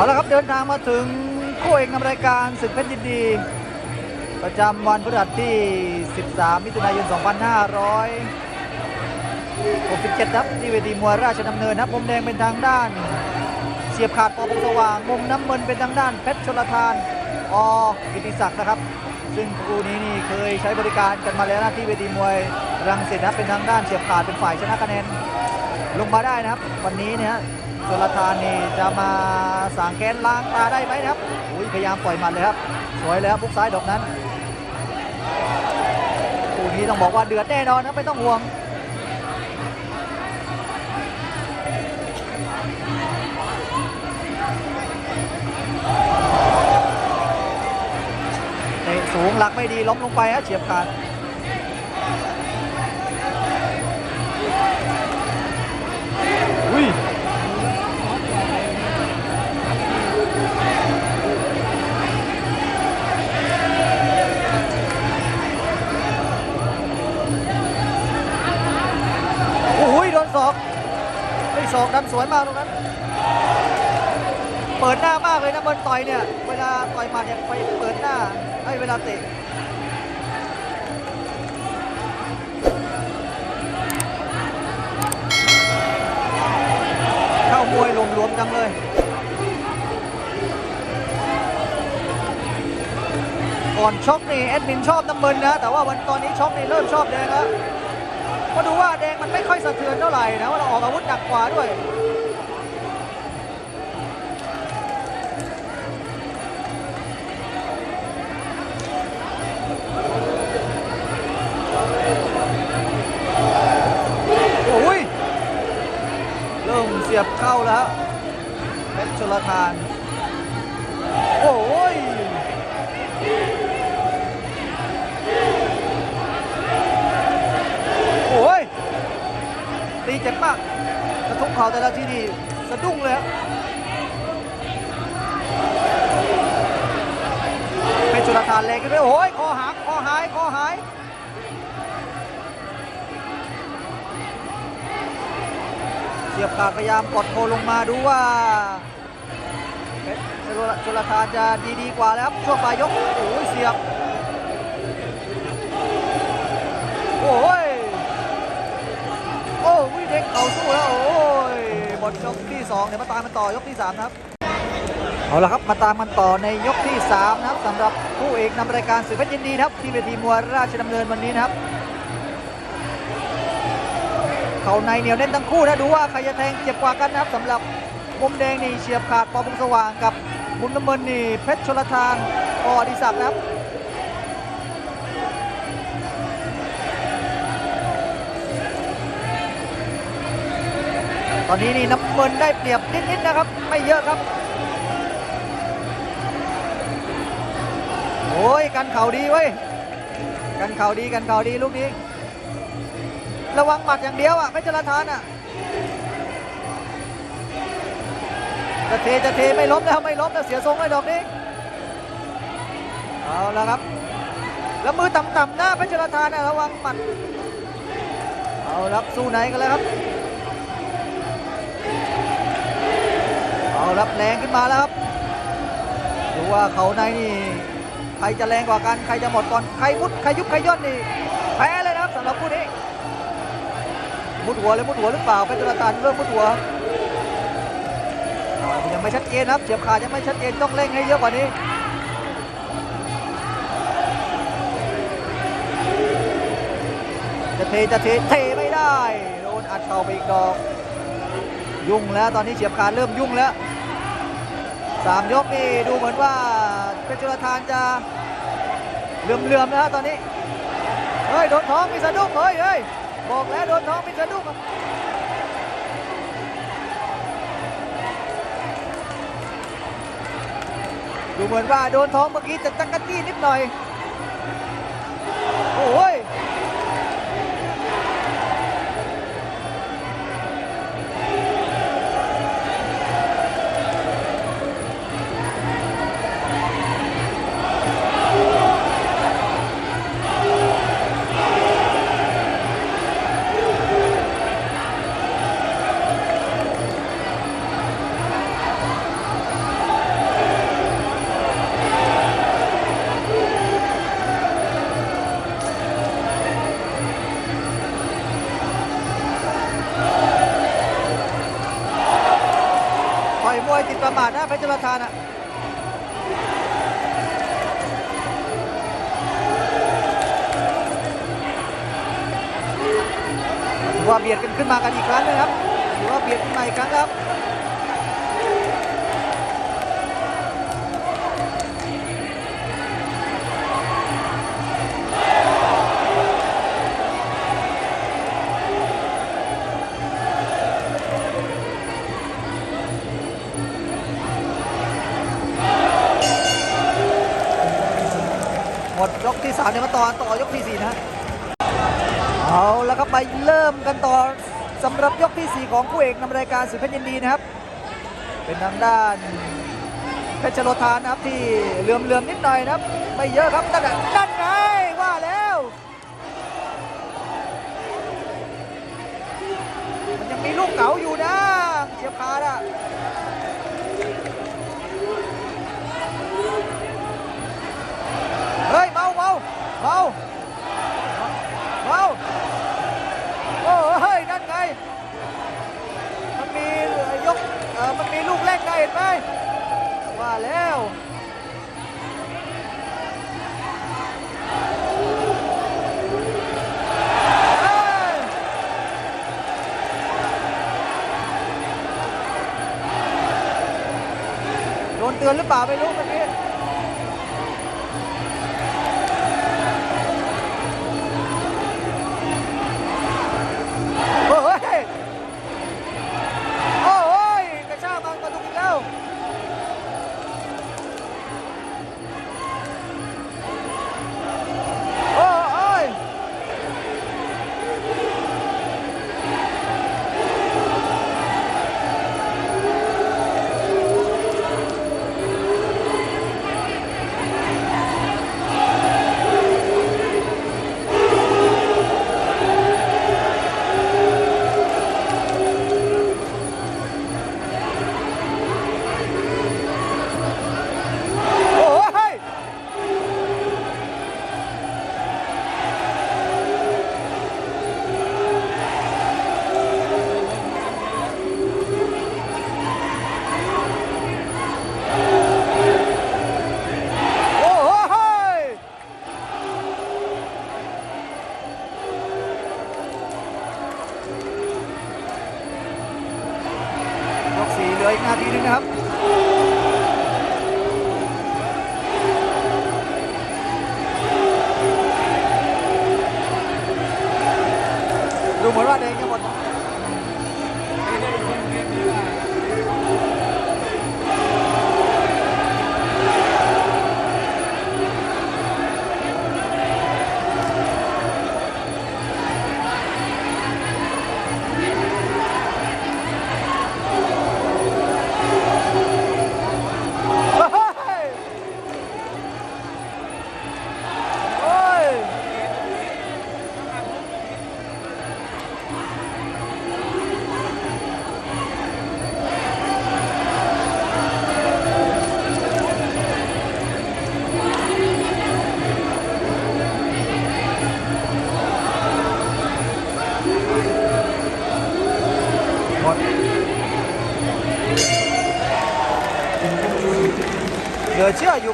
เอาละครับเดินทางมาถึงคู่เอกนำรายการศึกเพชรยินดี ประจำวันพฤหัสที่ 13 มิถุนายน 2567 ครับที่เวทีมวยราชดำเนินครับมุมแดงเป็นทางด้าน เสียบขาดปอพงสว่าง มุมน้ำเงินเป็นทางด้านเพชรชลทานอกิติศักดิ์นะครับ ซึ่งคู่นี้นี่เคยใช้บริการกันมาแล้วนะที่เวทีมวยรังสิตนะเป็นทางด้านเสียบขาดเป็นฝ่ายชนะคะแนนลงมาได้นะครับ วันนี้เนี่ย ชลทานนี่จะมาสางแกนล้างตาได้ไหมครับอุ้ยพยายามปล่อยหมันเลยครับ สวยเลยครับบุกซ้ายดอกนั้นคู่นี้ต้องบอกว่าเดือดแน่นอนนะไม่ต้องห่วงเตะสูงหลักไม่ดีล้มลงไปฮะเฉียบขาด ศอกดันสวยมากตรงนั้น เปิดหน้ามากเลยนะเบิร์นต่อยเนี่ยเวลาต่อยหมาเนี่ยไปเปิดหน้าไอ้เวลาเตะเข้ามวยรวมๆจังเลยก่อนชกนี่แอดมินชอบน้ำเงินนะ แต่ว่าวันตอนนี้ชกนี่เริ่มชอบแดงแล้ว ก็ดูว่าแดงมันไม่ค่อยสะเทือนเท่าไหร่นะว่าเราออกอาวุธหนักกว่าด้วยโอ้ยเริ่มเสียบเข้าแล้วเพชรชลทาน โอ้ย ตีเจ็บมากกระทุกเข่าแต่ละทีนี่สะดุ้งเลยครับเพชรชลทานแรงกันด้วยโอ้ยคอหักคอหายคอหายเสียบขาดพยายามกดโคลงมาดูว่าเพชรชลทานจะดีดีกว่าแล้วครับช่วงปลายยกโอ้ยเสียบโอ้ย เด็กเข่าสู้แล้วโอ้ยหมดยกที่2เดี๋ยวมาตามมันต่อยกที่3ครับเอาละครับมาตามมันต่อในยกที่3นะครับสำหรับผู้เอกนำรายการสื่อเพชรยินดีครับที่เวทีมวยราชดำเนินวันนี้นะครับเขาในเหนียวแน่นทั้งคู่นะดูว่าใครจะแทงเจ็บกว่ากันนะครับสำหรับมุมแดงนี่เฉียบขาดปอพงสว่างกับมุมน้ำเงินนี่เพชรชลทานปออดิศักดิ์นะครับ ตอนนี้นี่น้ำเงินได้เปรียบนิดๆนะครับ ไม่เยอะครับโอ้ยกันเข่าดีเว้ยกันเข่าดีกันเข่าดีลูกนี้ ระวังหมัดอย่างเดียวอะไม่จะละทานอะจะเทจะเทไม่ล้มแล้วไม่ล้มแล้วเสียทรงเลยดอกนี้เอาละครับแล้วมือต่ำๆหน้าเพชรละทานนะระวังหมัดเอาละครับสู้ไหนกันแล้วครับ เอาลับแรงขึ้นมาแล้วครับดูว่าเขาในนี่ใครจะแรงกว่ากัน ใครจะหมดก่อน ใครมุด ใครยุบ ใครย่นนี่แพ้เลยนะครับสำหรับคู่นี้ มุดหัวเลยมุดหัวหรือเปล่าเป็นตุลตานเริ่มมุดหัวยังไม่ชัดเจนนะครับเฉียบขาดยังไม่ชัดเจนต้องเร่งให้เยอะกว่านี้จะเทจะเทเทไม่ได้โดนอัดเข่าไปอีกดอก ยุ่งแล้วตอนนี้เฉียบขาดเริ่มยุ่งแล้ว สามยกนี่ดูเหมือนว่าเป็นจุลทานจะเหลื่อมๆนะฮะตอนนี้เฮ้ยโดนท้องมีสะดุ้งเฮ้ยเฮ้ยบอกแล้วโดนท้องมีสะดุ้งดูเหมือนว่าโดนท้องเมื่อกี้จะตักกะตี้นิดหน่อย ประมาทนะเพชรประธานอะว่าเบียดกันขึ้นมากันอีกครั้งนะครับถือว่าเบียดขึ้นมาอีกครั้งครับ เนี่ยมาต่อต่อยกที่4นะเอาแล้วครับไปเริ่มกันต่อสำหรับยกที่ 4 ของคู่เอกนำรายการสุดเพชรยินดีนะครับ เป็นทางด้านเพชรโลธานนะครับที่เหลื่อมเลื่อมๆนิดหน่อยนะครับไม่เยอะครับนั่นนั่นไงว่าแล้วมันยังมีลูกเก๋าอยู่นะเฉียบขาดอะ เมาเมาเมาโอ้เฮ้ยนั่นไง มันมียกเออมันมีลูกเล่นได้เห็นไหมว่าแล้วโดนเตือนหรือเปล่าไม่รู้เมื่อกี้ สี่เหลืออีกนาทีนึงนะครับ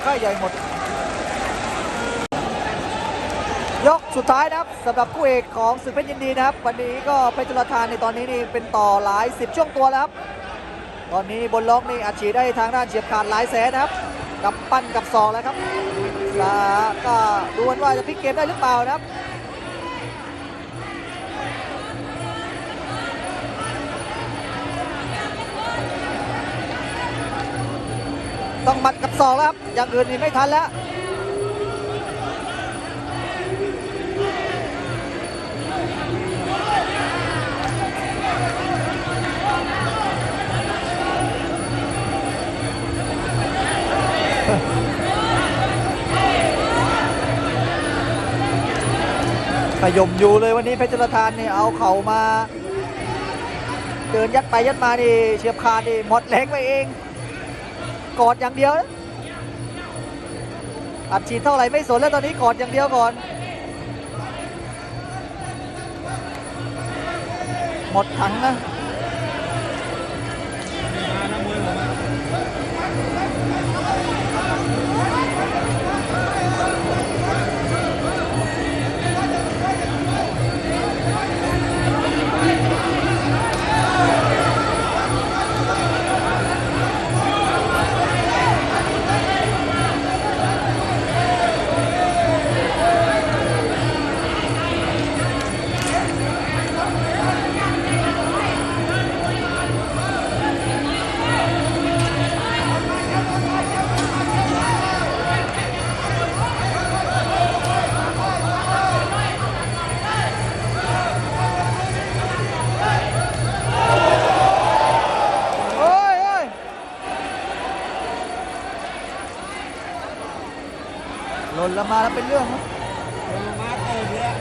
ค่ายใหญ่หมด ยกสุดท้ายนะครับสำหรับคู่เอกของศึกเพชรยินดีนะครับ วันนี้ก็เพชรจุลธานในตอนนี้นี่เป็นต่อหลายสิบช่วงตัวแล้วครับ ตอนนี้บนล็อกนี่อัดฉีดได้ทางด้านเฉียบขาดหลายแสนนะครับ กับปั้นกับซองแล้วครับแล้วก็ดูกันว่าจะพลิกเกมได้หรือเปล่านะครับ ต้องหมัดกับศอกแล้วครับ อย่างอื่นนี่ไม่ทันแล้ว ขยมอยู่เลยวันนี้เพชรจุลธานเนี่ยเอาเข่ามา เดินยัดไปยัดมานี่เฉียบขาดนี่หมดแรงไปเอง กอดอย่างเดียวนะอัดฉีดเท่าไหร่ไม่สนแล้วตอนนี้กอดอย่างเดียวก่อน หมดถังนะมานะมวยผมอะ หล่นลงมาแล้วเป็นเรื่องครับลงมาเติมเลย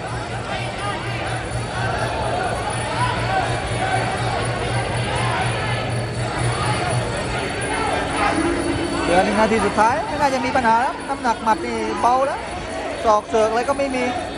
เหลือหนึ่งนาทีสุดท้ายไม่น่าจะมีปัญหาแล้วน้ำหนักหมัดนี่เบาแล้วศอกเสือกอะไรก็ไม่มีไม่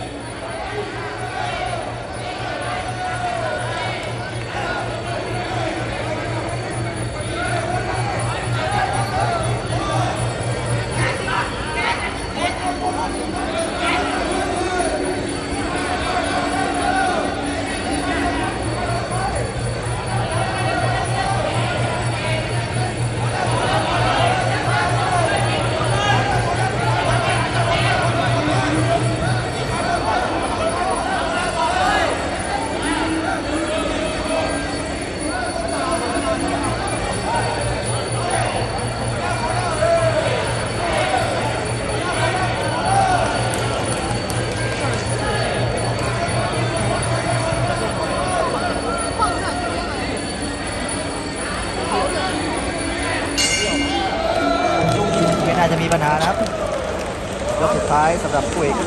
ท้ายสำหรับคุยกั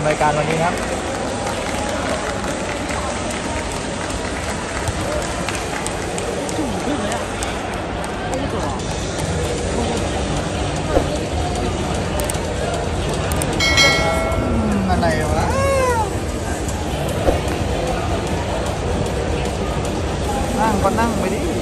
ำเนินการวันนี้ครับอะไรวะนั่งก็นั่งไปดิ